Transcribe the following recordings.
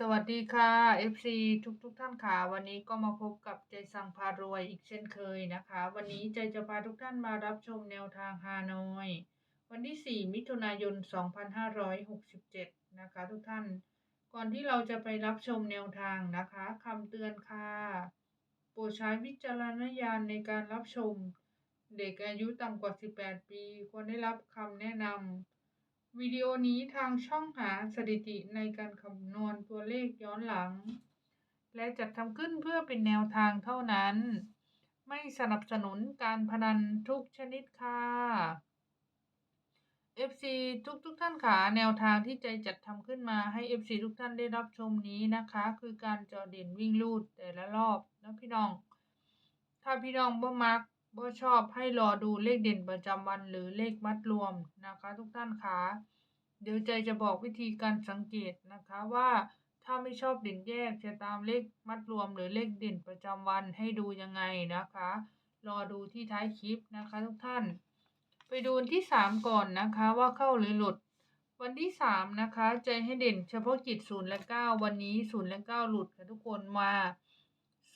สวัสดีค่ะ FC ทุกทุกๆท่านค่ะ วันนี้ก็มาพบกับใจสั่งพารวยอีกเช่นเคยนะคะ วันนี้ใจจะพาทุกท่านมารับชมแนวทางฮานอย วันที่ 4 มิถุนายน 2567 นะคะ ทุกท่าน ก่อนที่เราจะไปรับชมแนวทางนะคะคำเตือนค่ะโปรดใช้วิจารณญาณในการรับชม เด็กอายุต่ำกว่า 18 ปี ควรได้รับคำแนะนำ วิดีโอนี้ทางช่องหาสถิติในการคำนวณตัวเลขย้อนหลัง และจัดทำขึ้นเพื่อเป็นแนวทางเท่านั้น ไม่สนับสนุนการพนันทุกชนิดค่ะ FC ทุกทุกท่านค่ะแนวทางที่ใจจัดทำขึ้นมาให้ FC ทุกท่านได้รับชมนี้นะคะ คือการจอเด่นวิ่งลูดแต่ละรอบนะพี่น้อง ถ้าพี่น้องบ่มัก บ่ชอบให้รอดูเลขเด่นประจำวันหรือเลขมัดรวมนะคะ ทุกท่านคะเดี๋ยวใจจะบอกวิธีการสังเกตนะคะว่าถ้าไม่ชอบเด่นแยกจะตามเลขมัดรวมหรือเลขเด่นประจำวันให้ดูยังไงนะคะ รอดูที่ท้ายคลิปนะคะ ทุกท่าน ไปดูที่ 3 ก่อนนะคะว่าเข้าหรือหลุด วันที่ 3 นะคะ ใจให้เด่นเฉพาะกิจ0และ 9 วันนี้0และ 9 หลุดค่ะทุกคนมา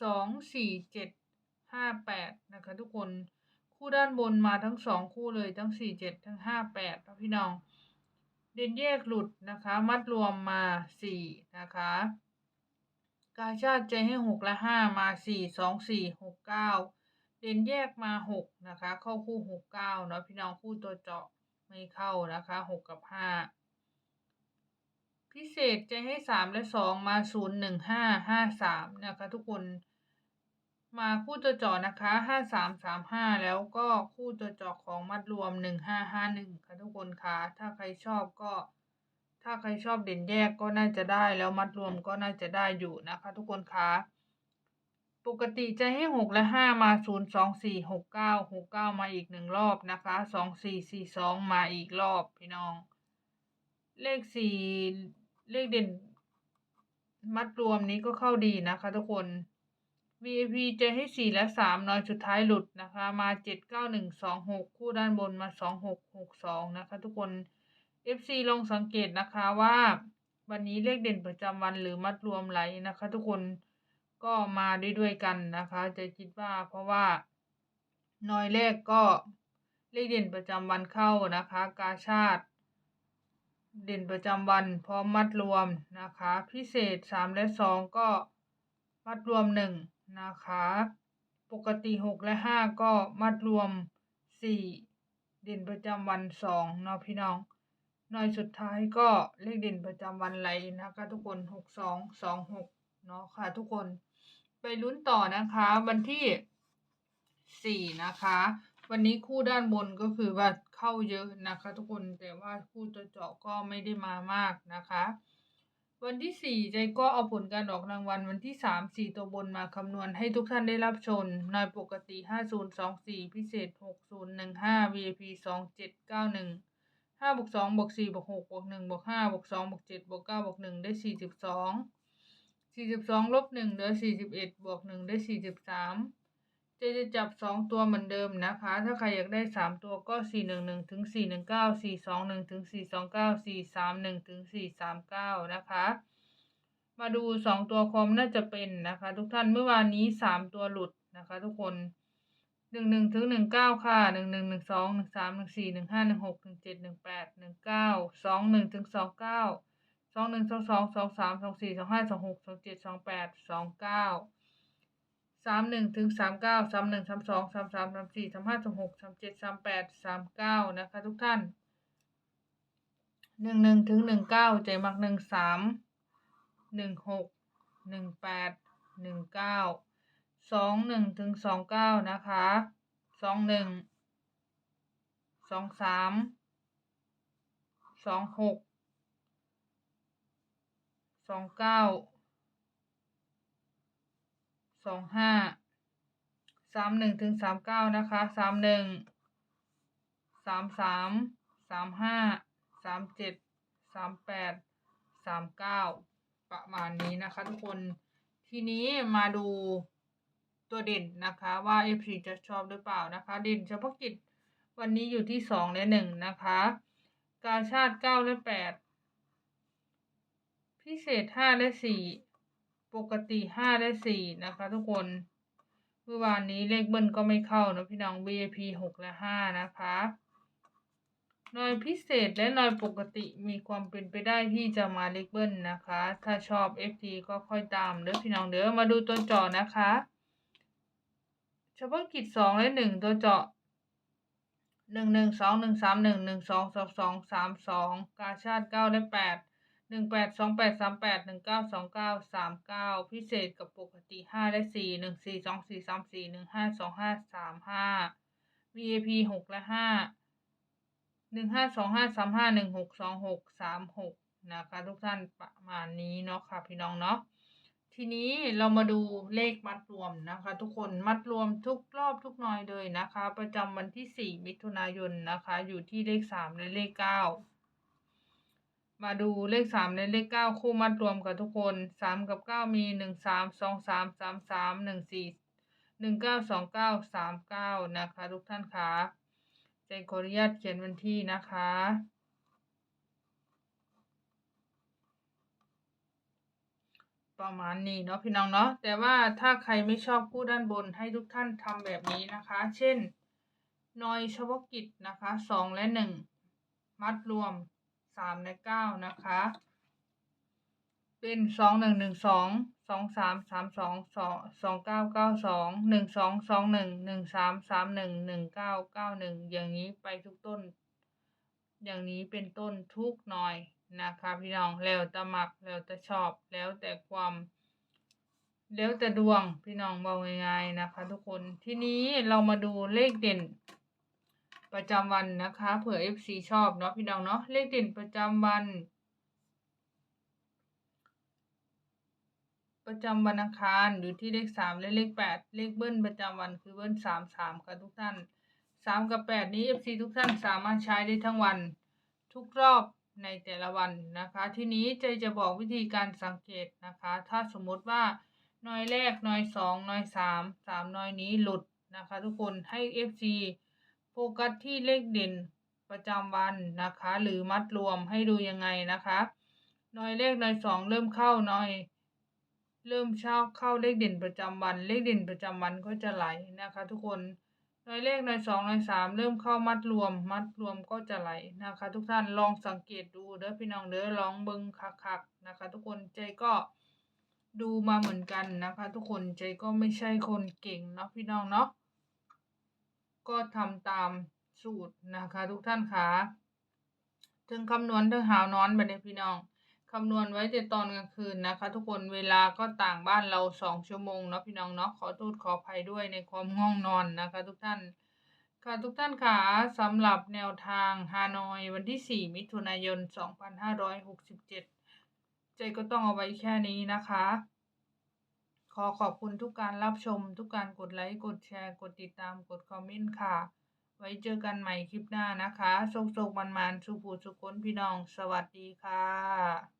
2 4 7 5 8นะคะทุกคนคู่ด้านบนมาทั้ง2คู่เลยทั้ง4 7ทั้ง5 8นะพี่น้อง เด่นแยกหลุดนะคะ มัดรวมมา4นะคะกาชาติใจให้6และ5มา4 2 4 6 9เก้าเด่นแยกมา6นะคะ เข้าคู่6 9เนาะพี่น้องคู่ตัวเจาะไม่เข้านะคะ6กับ5พิเศษจะให้3และ2มา0 1 5 5 3นะคะ ทุกคน มาคู่ตัวจาะนะคะ5 3 3 5แล้วก็คู่ตัวจาะของมัดรวม1 5 5 1ค่ะทุกคนคะถ้าใครชอบก็ ถ้าใครชอบเด่นแยกก็น่าจะได้แล้วมัดรวมก็น่าจะได้อยู่นะคะ ทุกคนคะปกติจะให้หกและห้ามาศูนย์สองสี่หกเก้าหกเก้ามาอีกหนึ่งรอบนะคะสองสี่สี่สองมาอีกรอบพี่น้อง เลขสี่เลขเด่น มัดรวมนี้ก็เข้าดีนะคะ ทุกคน VIP จะให้สี่และสามนอยสุดท้ายหลุดนะคะ มาเจ็ดเก้าหนึ่งสองหกคู่ด้านบนมาสองหกหกสองนะคะ ทุกคน FC ลองสังเกตนะคะว่า วันนี้เลขเด่นประจำวันหรือมัดรวมไหลนะคะ ทุกคนก็มาด้วยด้วยกันนะคะ จะคิดว่าเพราะว่าน้อยเลขก็เลขเด่นประจำวันเข้านะคะ กาชาติเด่นประจำวันพร้อมมัดรวมนะคะ พิเศษสามและสองก็มัดรวมหนึ่ง นะคะ ปกติหกและห้าก็มัดรวมสี่เด่นประจำวันสองเนาะพี่น้อง หน่อยสุดท้ายก็เลขเด่นประจำวันไหลนะคะทุกคนหกสองสองหกเนาะค่ะทุกคน ไปลุ้นต่อนะคะวันที่สี่นะคะ วันนี้คู่ด้านบนก็คือว่าเข้าเยอะนะคะ ทุกคนแต่ว่าคู่ตัวเจาะก็ไม่ได้มามากนะคะ วันที่สี่ใจก็เอาผลการออกรางวัลวันที่สามสี่ตัวบนมาคำนวณให้ทุกท่านได้รับชมในปกติห้าศูนย์สองสี่พิเศษหกศูนย์หนึ่งห้า VIP สองเจ็ดเก้าหนึ่งห้าบวกสองบวกสี่บวกหกบวกหนึ่งบวกห้าบวกสองบวกเจ็ดบวกเก้าบวกหนึ่งได้สี่สิบสองสี่สิบสองลบหนึ่งเหลือสี่สิบเอ็ดบวกหนึ่งได้สี่สิบสาม จะจะจับสองตัวเหมือนเดิมนะคะ ถ้าใครอยากได้สามตัวก็สี่หนึ่งหนึ่งถึงสี่หนึ่งเก้าสี่สองหนึ่งถึงสี่สองเก้าสี่สามหนึ่งถึงสี่สามเก้านะคะ มาดูสองตัวคอมน่าจะเป็นนะคะ ทุกท่านเมื่อวานนี้สามตัวหลุดนะคะ ทุกคนหนึ่งหนึ่งถึงหนึ่งเก้าค่ะหนึ่งหนึ่งหนึ่งสองหนึ่งสามหนึ่งสี่หนึ่งห้าหนึ่งหกหนึ่งเจ็ดหนึ่งแปดหนึ่งเก้าสองหนึ่งถึงสองเก้าสองหนึ่งสองสองสองสามสองสี่สองห้าสองหกสองเจ็ดสองแปดสองเก้า สามหนึ่งถึงสามเก้าสามหนึ่งสามสองสามสามสามสี่สามห้าสามหกสามเจ็ดสามแปดสามเก้านะคะ ทุกท่านหนึ่งหนึ่งถึงหนึ่งเก้าใจมักหนึ่งสามหนึ่งหกหนึ่งแปดหนึ่งเก้าสองหนึ่งถึงสองเก้านะคะสองหนึ่งสองสามสองหกสองเก้า สองห้าสามหนึ่งถึงสามเก้านะคะสามหนึ่งสามสามสามห้าสามเจ็ดสามแปดสามเก้าประมาณนี้นะคะทุกคนทีนี้มาดูตัวเด่นนะคะว่า f อจะชอบหรือเปล่านะคะ เด่นเฉพาะกิจวันนี้อยู่ที่สองและหนึ่งนะคะ กาชาติเก้าและแปดพิพิเศษห้าและสี่ ปกติห้าและสี่นะคะ ทุกคนเมื่อวานนี้เลขเบิ้ลก็ไม่เข้านะพี่น้อง VIP หกและห้านะคะหน่วยพิเศษและหน่วยปกติมีความเป็นไปได้ที่จะมาเลขเบิ้ลนะคะ ถ้าชอบ FT ก็ค่อยตามเด้อพี่น้องเด้อมาดูตัวเจาะนะคะเฉพาะกิจสองและหนึ่งตัวเจาะหนึ่งหนึ่งสองหนึ่งสามหนึ่งหนึ่งสองสองสองสามสองกาชาติเก้าและแปด หนึ่งแปดสองแปดสามแปดหนึ่งเก้าสองเก้าสามเก้าพิเศษกับปกติห้าและสี่หนึ่งสี่สองสี่สามสี่หนึ่งห้าสองห้าสามห้า VIP หกและห้าหนึ่งห้าสองห้าสามห้าหนึ่งหกสองหกสามหกนะคะทุกท่านประมาณนี้เนาะค่ะพี่น้องเนาะทีนี้เรามาดูเลขมัดรวมนะคะ ทุกคนมัดรวมทุกรอบทุกหน่อยเลยนะคะ ประจำวันที่สี่มิถุนายนนะคะ อยู่ที่เลขสามและเลขเก้า มาดูเลขสามและเลขเก้าคู่มัดรวมกับทุกคนสามกับเก้ามีหนึ่งสามสองสามสามสามหนึ่งสี่หนึ่งเก้าสองเก้าสามเก้านะคะทุกท่านคะใจขออนุญาตเขียนวันที่นะคะ ประมาณนี้เนาะพี่น้องเนาะแต่ว่าถ้าใครไม่ชอบคู่ด้านบนให้ทุกท่านทำแบบนี้นะคะ เช่นนอยเฉพาะกิจนะคะสองและหนึ่งมัดรวม สามและเก้านะคะ เป็นสองหนึ่งหนึ่งสองสองสามสามสองสองสองเก้าเก้าสองหนึ่งสองสองหนึ่งหนึ่งสามสามหนึ่งหนึ่งเก้าเก้าหนึ่งอย่างนี้ไปทุกต้น อย่างนี้เป็นต้นทุกหน่อยนะคะพี่น้องแล้วแต่มักแล้วแต่ชอบแล้วแต่ความแล้วแต่ดวงพี่น้องบอกง่ายๆนะคะ ทุกคนทีนี้เรามาดูเลขเด่น ประจำวันนะคะเผื่อ FC ชอบเนาะพี่น้องเนาะเลขเด่นประจำวัน ประจำวันอังคารอยู่ที่เลขสามและเลขแปดเลขเบิ้ลประจำวันคือเบิ้ลสามสามค่ะทุกท่านสามกับแปดนี้ FC ทุกท่านสามารถใช้ได้ทั้งวัน ทุกรอบในแต่ละวันนะคะ ทีนี้ใจจะบอกวิธีการสังเกตนะคะ ถ้าสมมติว่าน่อยแรกน่อยสองน่อยสามสามน่อยนี้หลุดนะคะ ทุกคนให้ FC ฟ กัสที่เลขเด่นประจำวันนะคะ หรือมัดรวมให้ดูยังไงนะคะหนอยเลขหนอยสองเริ่มเข้าหนอย เริ่มเช้าเข้าเลขเด่นประจำวัน เลขเด่นประจำวันก็จะไหลนะคะ ทุกคนหนอยเลขหนอยสองหนอยสามเริ่มเข้ามัดรวม มัดรวมก็จะไหลนะคะ ทุกท่านลองสังเกตดูเด้อพี่น้องเด้อลองเบิ่งคักๆนะคะ ทุกคนใจก็ดูมาเหมือนกันนะคะ ทุกคนใจก็ไม่ใช่คนเก่งเนาะพี่น้องเนาะ ก็ทำตามสูตรนะคะทุกท่านคะถึงคำนวณถึงหาวนอนไปเลยพี่น้องคำนวณไว้แต่ตอนกลางคืนนะคะ ทุกคนเวลาก็ต่างบ้านเราสองชั่วโมงเนาะพี่น้องเนาะขอโทษขออภัยด้วยในความง่วงนอนนะคะ ทุกท่านค่ะทุกท่านค่ะสำหรับแนวทางฮานอยวันที่ 4 มิถุนายน 2567 ใจก็ต้องเอาไว้แค่นี้นะคะ ขอขอบคุณทุกการรับชม ทุกการกดไลค์ กดแชร์ กดติดตาม กดคอมเมนต์ค่ะ ไว้เจอกันใหม่คลิปหน้านะคะโชคๆมันมันสุขูสุขคนพี่น้อง สวัสดีค่ะ